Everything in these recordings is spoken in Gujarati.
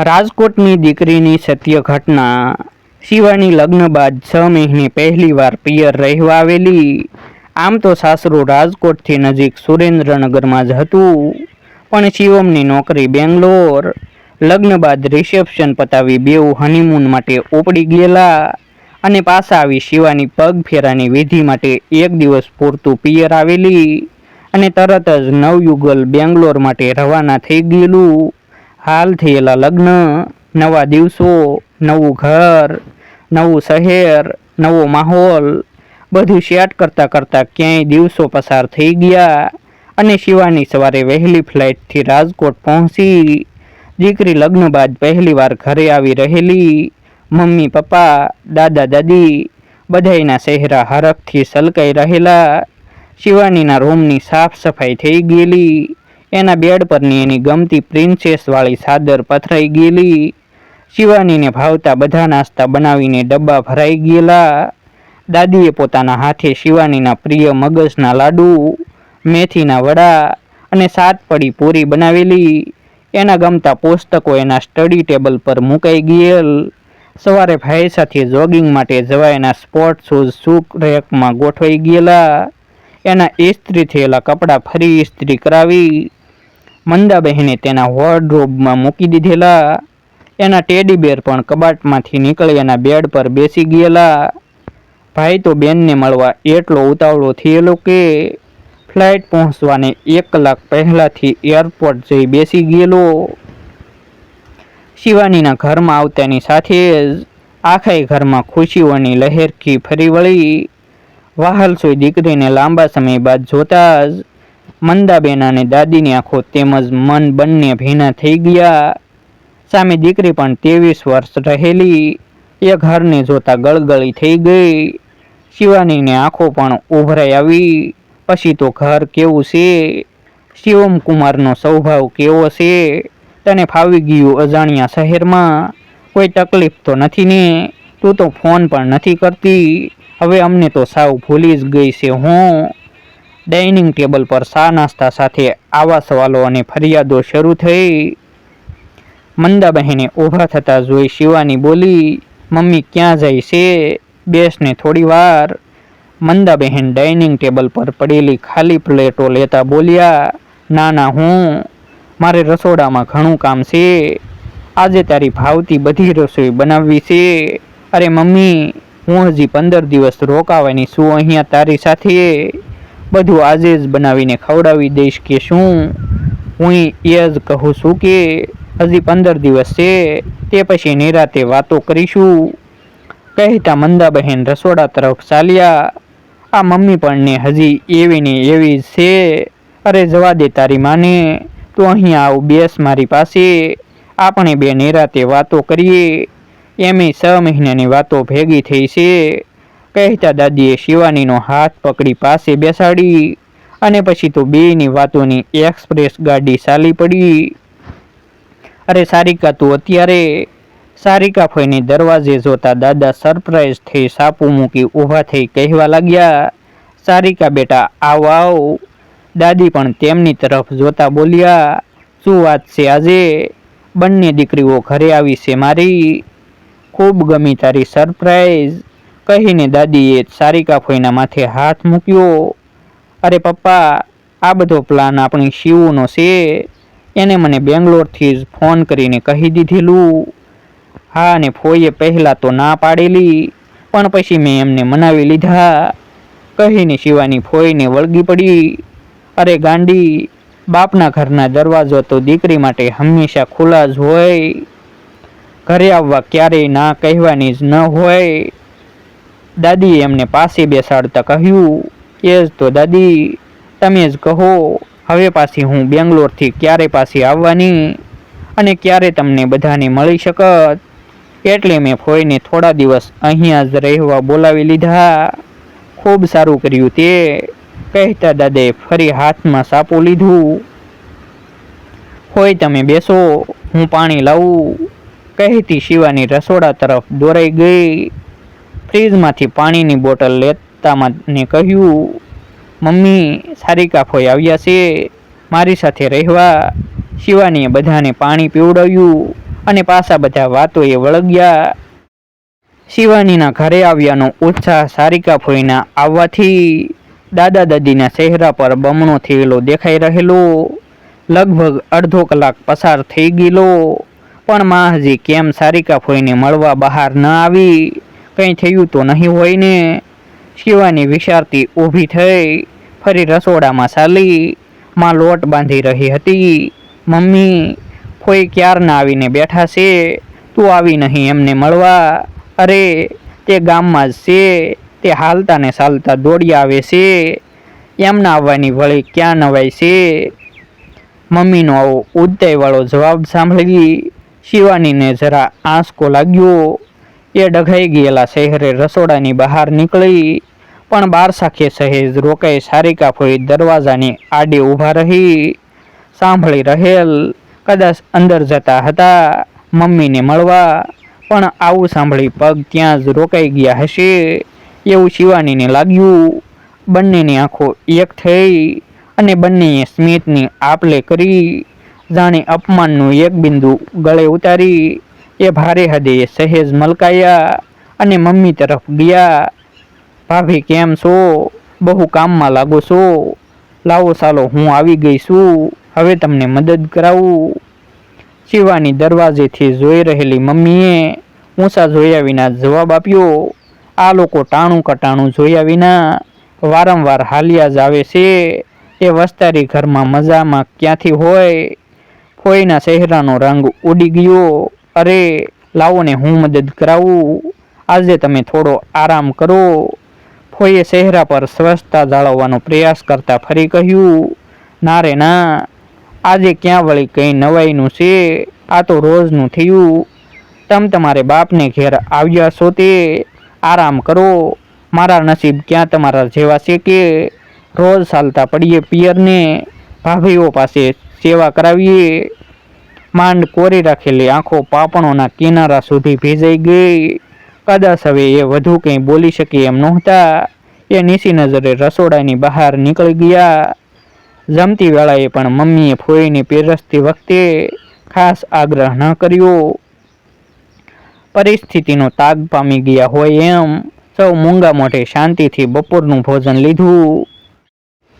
રાજકોટની દીકરીની સત્ય ઘટના શિવાની લગ્ન બાદ છ મહિને પહેલીવાર પિયર રહેવા આવેલી. આમ તો સાસરું રાજકોટથી નજીક સુરેન્દ્રનગરમાં જ હતું, પણ શિવમની નોકરી બેંગ્લોર. લગ્ન બાદ રિસેપ્શન પતાવી બેઉ હનીમૂન માટે ઉપડી ગયેલા અને પાછા આવી શિવાની પગ ફેરાની વિધિ માટે એક દિવસ પૂરતું પિયર આવેલી અને તરત જ નવયુગલ બેંગ્લોર માટે રવાના થઈ ગયેલું. હાલ થયેલા લગ્ન, નવા દિવસો, નવું ઘર, નવું શહેર, નવો માહોલ, બધું શેટ કરતાં કરતાં ક્યાંય દિવસો પસાર થઈ ગયા અને શિવાની સવારે વહેલી ફ્લાઇટથી રાજકોટ પહોંચી. દીકરી લગ્ન બાદ પહેલીવાર ઘરે આવી રહેલી. મમ્મી, પપ્પા, દાદા, દાદી બધાયના ચહેરા હરખથી સલકાઈ રહેલા. શિવાનીના રૂમની સાફ સફાઈ થઈ ગયેલી. એના બેડ પરની એની ગમતી પ્રિન્સેસવાળી ચાદર પથરાઈ ગયેલી. શિવાનીને ભાવતા બધા નાસ્તા બનાવીને ડબ્બા ભરાઈ ગયેલા. દાદીએ પોતાના હાથે શિવાનીના પ્રિય મગજના લાડુ, મેથીના વડા અને સાત પડી પૂરી બનાવેલી. એના ગમતા પુસ્તકો એના સ્ટડી ટેબલ પર મુકાઈ ગયેલ. સવારે ભાઈ સાથે જોગિંગ માટે જવાયના સ્પોર્ટ શૂઝ શૂક રેકમાં ગોઠવાઈ ગયેલા. એના ઇસ્ત્રી થયેલા કપડાં ફરી ઇસ્ત્રી કરાવી. મંદાબહેને તેના વોર્ડરોબમાં મૂકી દીધેલા. એના ટેડી બેર પણ કબાટમાંથી નીકળી એના બેડ પર બેસી ગયેલા. ભાઈ તો બેનને મળવા એટલો ઉતાવળો થયેલો કે ફ્લાઇટ પહોંચવાને એક કલાક પહેલાંથી એરપોર્ટ જઈ બેસી ગયેલો. શિવાનીના ઘરમાં આવતાની સાથે જ આખાય ઘરમાં ખુશીઓની લહેરખી ફરી વળી. વાહલસોઈ દીકરીને લાંબા સમય બાદ જોતા જ મંદાબેન અને દાદીની આંખો તેમજ મન બંને ભીના થઈ ગયા. સામે દીકરી પણ ત્રેવીસ વર્ષ રહેલી. એ ઘરને જોતા ગળગળી થઈ ગઈ. શિવાનીને આંખો પણ ઉભરાઈ આવી. પછી તો ઘર કેવું છે? શિવમ કુમારનો સ્વભાવ કેવો છે? તને ફાવી ગયું અજાણ્યા શહેરમાં? કોઈ તકલીફ તો નથી ને? તું તો ફોન પણ નથી કરતી. હવે અમને તો સાવ ભૂલી જ ગઈ છે હું. ડાઇનિંગ ટેબલ પર શા નાસ્તા સાથે આવા સવાલો અને ફરિયાદો શરૂ થઈ. મંદાબહેને ઊભા થતાં જોઈ શિવાની બોલી, મમ્મી ક્યાં જાય છે? બેસને થોડી વાર. મંદાબહેન ડાઇનિંગ ટેબલ પર પડેલી ખાલી પ્લેટો લેતા બોલ્યા ના ના હું, મારે રસોડામાં ઘણું કામ છે. આજે તારી ભાવતી બધી રસોઈ બનાવવી છે. અરે મમ્મી, હું હજી પંદર દિવસ રોકાવાની છું, અહીંયા તારી સાથે. બધું આજે જ બનાવીને ખવડાવી દઈશ કે શું? હું એ જ કહું છું કે હજી પંદર દિવસ છે, તે પછી નિરાતે વાતો કરીશું. કહેતા મંદાબહેન રસોડા તરફ ચાલ્યા. આ મમ્મી પણ ને હજી એવી ને એવી જ છે. અરે જવા દે તારી માને, તું અહીંયા આવ, બેસ મારી પાસે. આપણે બે નિરાતે વાતો કરીએ. એમ છ મહિનાની વાતો ભેગી થઈ છે. કહેતા દાદીએ શિવાનીનો હાથ પકડી પાસે બેસાડી અને પછી તો બેયની વાતોની એક્સપ્રેસ ગાડી ચાલી પડી. અરે સારિકા, તું અત્યારે સારિકા ફોઈને દરવાજે જોતા દાદા સરપ્રાઈઝ થઈ સાપુ મૂકી ઊભા થઈ કહેવા લાગ્યા, સારિકા બેટા, આવ આવ. દાદી પણ તેમની તરફ જોતા બોલ્યા, શું વાત છે આજે? બંને દીકરીઓ ઘરે આવી છે મારી. ખૂબ ગમી તારી સરપ્રાઈઝ. કહીને દાદીએ સારિકા ફોઈના માથે હાથ મૂક્યો. અરે પપ્પા, આ બધો પ્લાન આપણી શિવનો છે. એને મને બેંગ્લોરથી જ ફોન કરીને કહી દીધેલું. હા, અને ફોઈએ પહેલાં તો ના પાડેલી, પણ પછી મેં એમને મનાવી લીધા. કહીને શિવાની ફોઈને વળગી પડી. અરે ગાંડી, બાપના ઘરના દરવાજો તો દીકરી માટે હંમેશા ખુલ્લા જ હોય. ઘરે આવવા ક્યારેય ના કહેવાની જ ન હોય. દાદીએ એમને પાસે બેસાડતા કહ્યું, એ જ તો દાદી, તમે જ કહો, હવે પાછી હું બેંગ્લોરથી ક્યારે પાછી આવવાની અને ક્યારે તમને બધાને મળી શકત? એટલે મેં ફોઈને થોડા દિવસ અહીંયા જ રહેવા બોલાવી લીધા. ખૂબ સારું કર્યું તે. કહેતા દાદાએ ફરી હાથમાં સાપો લીધું. હોય તમે બેસો, હું પાણી લાવું. કહેતી શિવાની રસોડા તરફ દોરાઈ ગઈ. ફ્રીજમાંથી પાણીની બોટલ લેતા કહ્યું, મમ્મી સારિકા ફોઈ આવ્યા છે. મારી સાથે રહેવા. શિવાનીએ બધાને પાણી પીવડાવ્યું અને પાછા બધા વાતોએ વળગ્યા. શિવાનીના ઘરે આવ્યાનો ઉત્સાહ સારિકા ફોઈના આવવાથી દાદા દાદીના ચહેરા પર બમણો થયેલો દેખાઈ રહેલો. લગભગ અડધો કલાક પસાર થઈ ગયેલો. પણ માં હજી કેમ સારિકા ફોઈને મળવા બહાર ન આવી? કંઈ થયું તો નહીં હોય ને. શિવાની વિચારતી ઊભી થઈ, ફરી રસોડામાં ચાલી. માં લોટ બાંધી રહી હતી. મમ્મી, કોઈ ક્યારના આવીને બેઠા છે? તું આવી નહીં એમને મળવા. અરે, તે ગામમાં જ છે. તે હાલતા ને ચાલતા દોડી આવે છે. એમના આવવાની વળી ક્યાં નવાય છે? મમ્મીનો આવો ઉદયવાળો જવાબ સાંભળી શિવાનીને જરા આંસકો લાગ્યો. એ ડઘાઈ ગયેલા શહેરે રસોડાની બહાર નીકળી પણ બાર સાખે સહેજ રોકાઈ સારિકા ફોઈ દરવાજાની આડે ઊભા રહી. સાંભળી રહેલ કદાચ અંદર જતા હતા મમ્મીને મળવા, પણ આવું સાંભળી પગ ત્યાં જ રોકાઈ ગયા હશે એવું શિવાનીને લાગ્યું. બંનેની આંખો એક થઈ અને બંનેએ સ્મિતની આપલે કરી. જાણે અપમાનનું એક બિંદુ ગળે ઉતારી. એ ભારે હદે સહેજ મલકાયા અને મમ્મી તરફ ગયા. ભાભી, કેમ છો? બહુ કામમાં લાગો છો? લાવો ચાલો હું આવી ગઈ છું. હવે તમને મદદ કરાવું. શિવાની દરવાજેથી જોઈ રહેલી મમ્મીએ ઊંચા જોયા વિના જવાબ આપ્યો. આ લોકો ટાણું કટાણું જોયા વિના વારંવાર હાલિયા જ આવે છે. એ વસ્તારી ઘરમાં મજામાં ક્યાંથી હોય? ફોઈના ચહેરાનો રંગ ઉડી ગયો. અરે, લાવો ને, હું મદદ કરાવું. આજે તમે થોડો આરામ કરો. ફોઈએ ચહેરા પર સ્વચ્છતા જાળવવાનો પ્રયાસ કરતા ફરી કહ્યું, ના રે, ના. આજે ક્યાં વળી કંઈ નવાઈનું છે? આ તો રોજનું થયું. તમ તમારે બાપને ઘેર આવ્યા છો તે આરામ કરો. મારા નસીબ ક્યાં તમારા જેવા છે કે રોજ ચાલતા પડીએ પિયરને. ભાભીઓ પાસે સેવા કરાવીએ. માંડ કોરી રાખેલી આંખો પાપણોના કિનારા સુધી ભીજાઈ ગઈ. કદાચ હવે એ વધુ કંઈ બોલી શકે એમ નહોતા. એ નીસી નજરે રસોડાની બહાર નીકળી ગયા. જમતી વેળાએ પણ મમ્મીએ ફોઈને પીરસતી વખતે ખાસ આગ્રહ ન કર્યો. પરિસ્થિતિનો તાગ પામી ગયા હોય એમ સૌ મૂંગા મોઢે શાંતિથી બપોરનું ભોજન લીધું.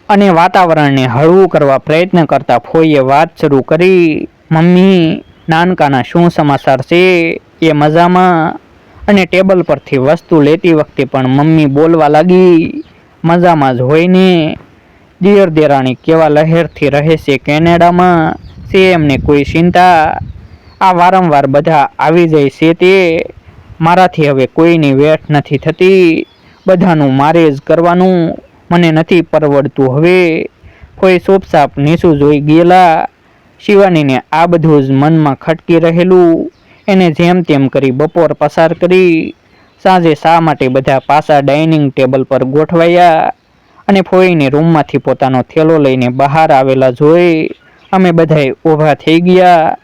અને વાતાવરણને હળવું કરવા પ્રયત્ન કરતા ફોઈએ વાત શરૂ કરી. મમ્મી નાનકાના શું સમાચાર છે? એ મજામાં? અને ટેબલ પરથી વસ્તુ લેતી વખતે પણ મમ્મી બોલવા લાગી, મજામાં જ હોય ને? દિયર દેરાણી કેવા લહેરથી રહે છે કેનેડામાં? છે એમને કોઈ ચિંતા? આ વારંવાર બધા આવી જાય છે તે? મારાથી હવે કોઈની વેઠ નથી થતી. બધાનું મારે જ કરવાનું મને નથી પરવડતું હવે. કોઈ સોપસાપ નીચું જોઈ ગયેલા શિવાનીને આ બધું જ મનમાં ખટકી રહેલું. એને જેમ તેમ કરી બપોર પસાર કરી સાંજે શા માટે બધા પાસા ડાઇનિંગ ટેબલ પર ગોઠવાયા અને ફોઈને રૂમમાંથી પોતાનો થેલો લઈને બહાર આવેલા જોઈ અમે બધાએ ઊભા થઈ ગયા.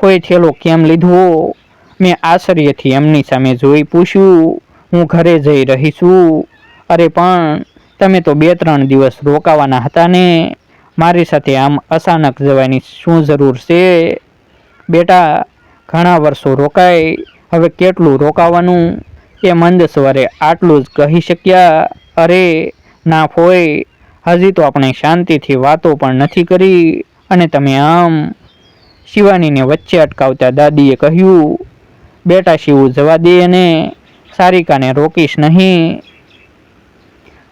ફોઈ થેલો કેમ લીધો? મેં આશ્ચર્યથી એમની સામે જોઈ પૂછ્યું, હું ઘરે જઈ રહી છું અરે પણ, તમે તો બે ત્રણ દિવસ રોકાવાના હતા ને. મારી સાથે આમ અચાનક જવાની શું જરૂર છે? બેટા, ઘણા વર્ષો રોકાય, હવે કેટલું રોકાવાનું? એ મંદ સવારે આટલું જ કહી શક્યા, અરે, ના ફોય હજી તો આપણે શાંતિથી વાતો પણ નથી કરી, અને તમે આમ શિવાનીને વચ્ચે અટકાવતા દાદીએ કહ્યું, બેટા, શિવ જવા દે અને સારિકાને રોકીશ નહીં.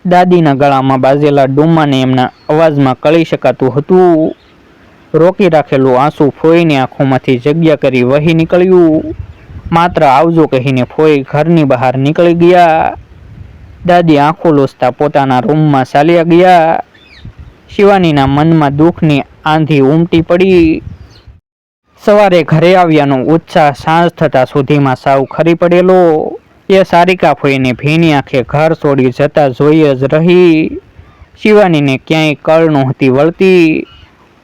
દાદીના ગળામાં બાજેલા ડુમાને એમના અવાજમાં કળી શકાતું હતું. રોકી રાખેલું આંસુ ફોઈની આંખોમાંથી જગ્યા કરી વહી નીકળ્યું. માત્ર આવજો કહીને ફોઈ ઘરની બહાર નીકળી ગયા. દાદી આંખો લોસતા પોતાના રૂમમાં ચાલ્યા ગયા. શિવાનીના મનમાં દુઃખની આંધી ઉમટી પડી. સવારે ઘરે આવ્યાનો ઉત્સાહ સાંજ થતા સુધીમાં સાવ ખરી પડેલો. એ સારિકા ફોઈને ભીની આંખે ઘર છોડી જતા જોઈ જ રહી. શિવાનીને ક્યાંય કળ નહોતી વળતી.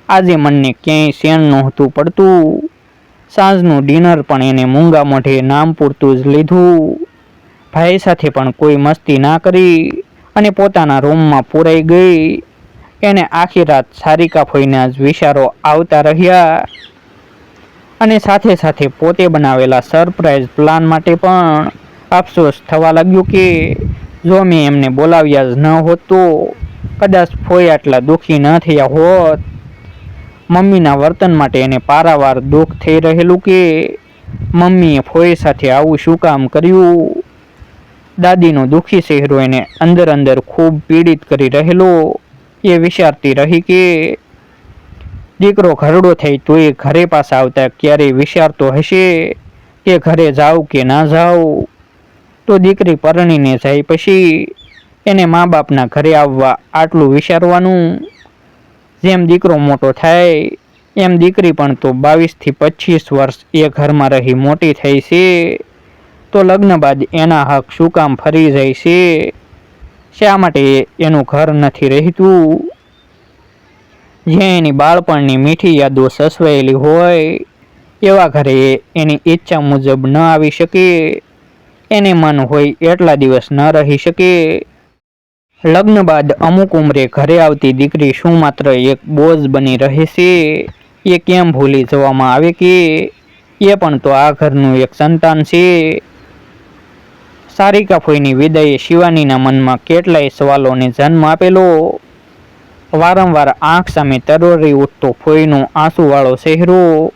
આજે મનને ક્યાંય શેણ નહોતું પડતું. સાંજનું ડિનર પણ એને મૂંગા મોઢે નામ પૂરતું જ લીધું. ભાઈ સાથે પણ કોઈ મસ્તી ના કરી અને પોતાના રૂમમાં પૂરાઈ ગઈ. એને આખી રાત સારિકા ફોઈના જ વિચારો આવતા રહ્યા. અને સાથે સાથે પોતે બનાવેલા સરપ્રાઈઝ પ્લાન માટે પણ અફસોસ થવા લાગ્યો કે જો મેં એમને બોલાવ્યા જ ન હોત તો કદાચ ફોઈ આટલા દુઃખી ન થયા હોત. મમ્મીના વર્તન માટે એને પારાવાર દુઃખ થઈ રહેલું કે મમ્મીએ ફોઈ સાથે આવું શું કામ કર્યું? દાદીનો દુઃખી ચહેરો એને અંદર અંદર ખૂબ પીડિત કરી રહેલો એ વિચારતી રહી કે દીકરો ઘરડો થઈ તો એ ઘરે પાછા આવતા ક્યારેય વિચારતો હશે કે ઘરે જાઉં કે ના જાઉં? તો દીકરી પરણીને જાય. પછી એને મા બાપના ઘરે આવવા આટલું વિચારવાનું જેમ દીકરો મોટો થાય, એમ દીકરી પણ તો બાવીસથી પચીસ વર્ષ એ ઘરમાં રહી મોટી થઈ છે, તો લગ્ન બાદ એના હક શું કામ ફરી જાય છે? શા માટે એનું ઘર નથી રહેતું? જ્યાં એની બાળપણની મીઠી યાદો સસવાયેલી હોય, એવા ઘરે એની ઈચ્છા મુજબ ન આવી શકે. એને મન હોય એટલા દિવસ ન રહી શકે. લગ્ન બાદ અમુક ઉંમરે ઘરે આવતી દીકરી શું માત્ર એક બોજ બની રહે છે. એ કેમ ભૂલી જવામાં આવે કે એ પણ તો આ ઘરનું એક સંતાન છે. સારિકા ફોઈની વિદાયે શિવાનીના મનમાં કેટલાય સવાલોને જન્મ આપેલો. વારંવાર આંખ સામે તરોરી ઉઠતો ફોઈનો આંસુવાળો ચહેરો,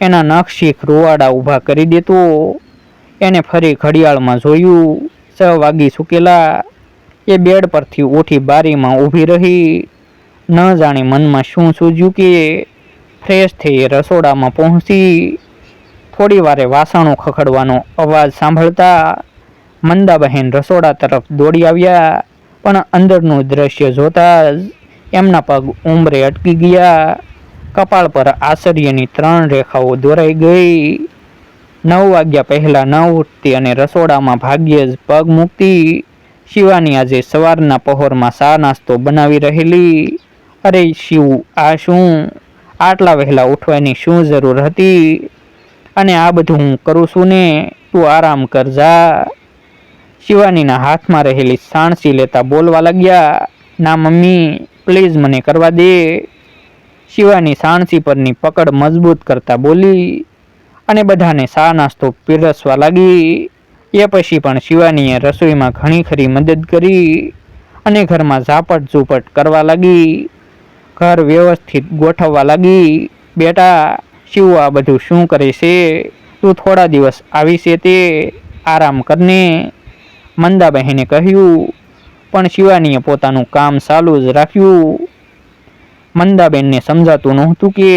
એના નખશીખ રૂવાડા ઊભા કરી દેતો. એને ફરી ઘડિયાળમાં જોયું, છ વાગી ચૂકેલા એ બેડ પરથી ઉઠી બારીમાં ઊભી રહી, ન જાણે મનમાં શું સૂજ્યું કે ફ્રેશ થઈ રસોડામાં પહોંચી, થોડી વારે વાસણો ખખડવાનો અવાજ સાંભળતા મંદાબહેન રસોડા તરફ દોડી આવ્યા, પણ અંદરનું દ્રશ્ય જોતા જ એમના પગ ઉંમરે અટકી ગયા. કપાળ પર આશ્ચર્યની ત્રણ રેખાઓ દોરાઈ ગઈ. નવ વાગ્યા પહેલાં ન ઉઠતી અને રસોડામાં ભાગ્યે જ પગ મૂકતી શિવાની આજે સવારના પહોરમાં સા નાસ્તો બનાવી રહેલી. અરે શિવ, આ શું? આટલા વહેલા ઉઠવાની શું જરૂર હતી? અને આ બધું હું કરું છું ને? તું આરામ કર, જા. શિવાનીના હાથમાં રહેલી સાણસી લેતા બોલવા લાગ્યા, ના મમ્મી, પ્લીઝ મને કરવા દે. શિવાની સાણસી પરની પકડ મજબૂત કરતા બોલી અને બધાને સા નાસ્તો પીરસવા લાગી. એ પછી પણ શિવાનીએ રસોઈમાં ઘણી ખરી મદદ કરી અને ઘરમાં ઝાપટ ઝૂપટ કરવા લાગી. ઘર વ્યવસ્થિત ગોઠવવા લાગી. બેટા શિવ આ બધું શું કરે છે? તું થોડા દિવસ આવી છે તે આરામ કરને. મંદાબહેને કહ્યું, પણ શિવાનીએ પોતાનું કામ ચાલુ જ રાખ્યું. મંદાબેનને સમજાતું નહોતું કે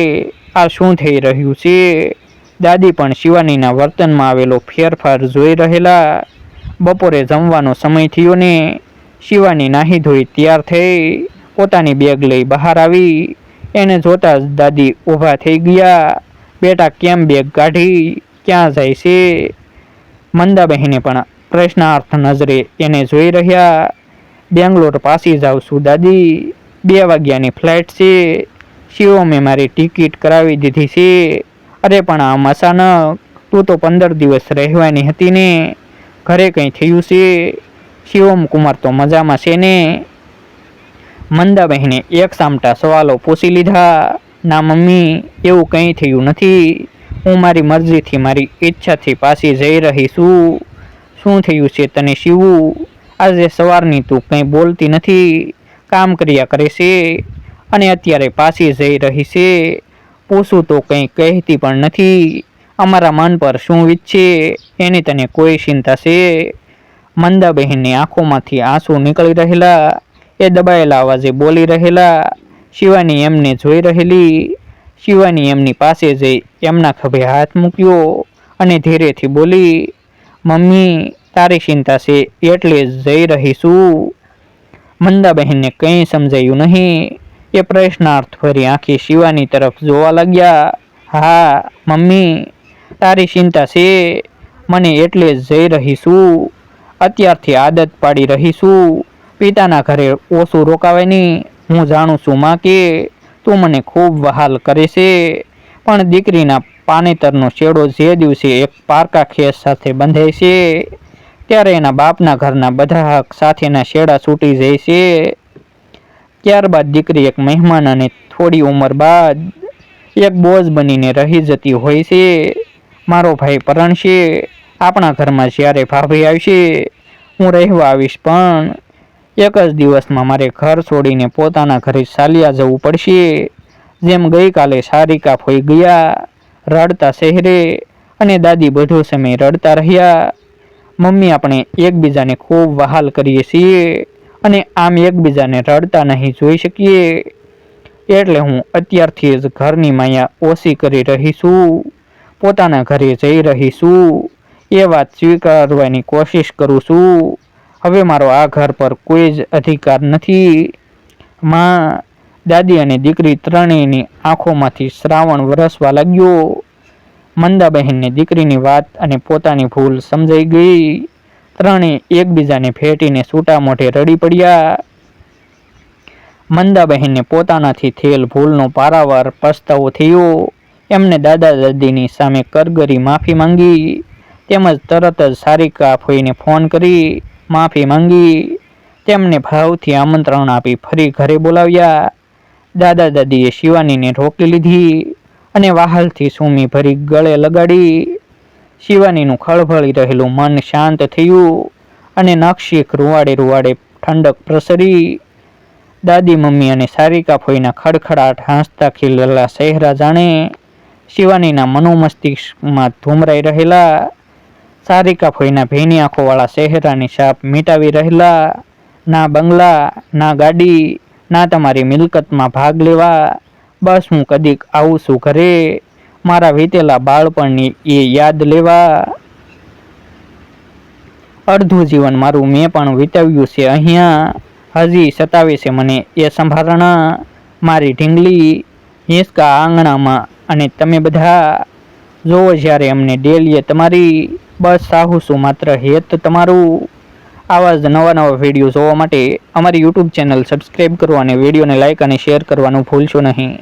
આ શું થઈ રહ્યું છે. દાદી પણ શિવાનીના વર્તનમાં આવેલો ફેરફાર જોઈ રહેલા બપોરે જમવાનો સમય થયો ને શિવાની નાહી ધોઈ તૈયાર થઈ પોતાની બેગ લઈ બહાર આવી. એને જોતા જ દાદી ઊભા થઈ ગયા. બેટા, કેમ બેગ કાઢી? ક્યાં જાય છે? મંદાબહેને પણ પ્રશ્નાર્થ નજરે એને જોઈ રહ્યા. બેંગ્લોર પાસી જાઉં છું દાદી. બે વાગ્યાની ફ્લાઇટ છે. શિવમે મારી ટિકિટ કરાવી દીધી છે. અરે, પણ આમ અચાનક તું તો પંદર દિવસ રહેવાની હતી ને. ઘરે કંઈ થયું છે? શિવમ કુમાર તો મજામાં છે ને. મંદા બહેને એક સામટા સવાલો પૂછી લીધા. ના, મમ્મી, એવું કંઈ થયું નથી. હું મારી મરજીથી, મારી ઈચ્છાથી પાછી જઈ રહી છું. શું થયું છે તને શિવું? આજે સવારની તું કંઈ બોલતી નથી. કામ કર્યા કરે છે. અને અત્યારે પાછી જઈ રહી છે. પૂછું તો કંઈ કહેતી પણ નથી. અમારા મન પર શું વીતશે એની તને કોઈ ચિંતા છે? મંદાબહેનની આંખોમાંથી આંસુ નીકળી રહેલા, એ દબાયેલા અવાજે બોલી રહેલા, શિવાની એમને જોઈ રહેલી, શિવાની એમની પાસે જઈ એમના ખભે હાથ મૂક્યો અને ધીરેથી બોલી, મમ્મી, તારી ચિંતા છે, એટલે જઈ રહીશું. મંદાબહેનને કંઈ સમજાયું નહીં. એ પ્રશ્નાર્થ ફરી આંખી શિવાની તરફ જોવા લાગ્યા. હા, મમ્મી, તારી ચિંતા છે. મને એટલે જ જઈ રહી છું અત્યારથી આદત પાડી રહી છું પિતાના ઘરે ઓછું રોકાવે નહીં. હું જાણું છું માં કે તું મને ખૂબ વહાલ કરે છે. પણ દીકરીના પાનેતરનો છેડો જે દિવસે એક પારકા ખેસ સાથે બંધાય છે, ત્યારે એના બાપના ઘરના બધા હક સાથેના શેડા છૂટી જાય છે. ત્યારબાદ દીકરી એક મહેમાન અને થોડી ઉંમર બાદ એક બોઝ બનીને રહી જતી હોય છે. મારો ભાઈ પરણશે આપણા ઘરમાં જ્યારે ભાભી આવશે, હું રહેવા આવીશ, પણ એક જ દિવસમાં મારે ઘર છોડીને પોતાના ઘરે ચાલ્યા જવું પડશે. જેમ ગઈકાલે સારિકા ફોઈ ગયા, રડતા શહેરે અને દાદી બધો સમય રડતા રહ્યા. મમ્મી આપણે એકબીજાને ખૂબ વહાલ કરીએ છીએ. અને આમ એકબીજાને રડતા નહીં જોઈ શકીએ. એટલે હું અત્યારથી જ ઘરની માયા ઓછી કરી રહી છું પોતાના ઘરે જઈ રહી છું એ વાત સ્વીકારવાની કોશિશ કરું છું. હવે મારો આ ઘર પર કોઈ જ અધિકાર નથી. માં, દાદી અને દીકરી ત્રણેયની આંખોમાંથી શ્રાવણ વરસવા લાગ્યો. મંદાબહેનને દીકરીની વાત અને પોતાની ભૂલ સમજાઈ ગઈ. ત્રણેય એકબીજાને ફેટીને છૂટા મોઢે રડી પડ્યા. મંદાબહેનને પોતાનાથી થયેલ ભૂલનો પારાવાર પસ્તાવો થયો. એમને દાદા દાદીની સામે કરગરી માફી માંગી. તેમજ તરત જ સારિકા ફોઈને ફોન કરી માફી માંગી. તેમને ભાવથી આમંત્રણ આપી ફરી ઘરે બોલાવ્યા. દાદા દાદીએ શિવાનીને રોકી લીધી અને વાહલથી સુમી ભરી ગળે લગાડી. શિવાનીનું ખળભળી રહેલું મન શાંત થયું અને નક્ષીક રૂવાડે રૂવાડે ઠંડક પ્રસરી. દાદી, મમ્મી અને સારિકા ફોઈના ખડખડાટ હાંસતા ખીલેલા ચહેરા જાણે શિવાનીના મનોમસ્તિષ્કમાં ધૂમરાઈ રહેલા. સારિકા ફોઈના ભીની આંખોવાળા ચહેરાની છાપ મિટાવી રહેલા. ના બંગલા, ના ગાડી, ના તમારી મિલકતમાં ભાગ લેવા. બસ હું કદીક આવું છું ઘરે. મારા વીતેલા બાળપણની એ યાદ લેવા અડધું જીવન મારું મેં પણ વિતાવ્યું છે. અહીંયા હજી સતાવે છે મને એ સંભારણા. મારી ઢીંગલી હિંસકા આંગણામાં અને તમે બધા જોવો જ્યારે અમને ડેલીએ તમારી બસ સાહુ છું માત્ર હેત તમારું આવા જ નવા નવા વીડિયો જોવા માટે અમારી યુટ્યુબ ચેનલ સબસ્ક્રાઈબ કરો અને વિડીયોને લાઇક અને શેર કરવાનું ભૂલશો નહીં.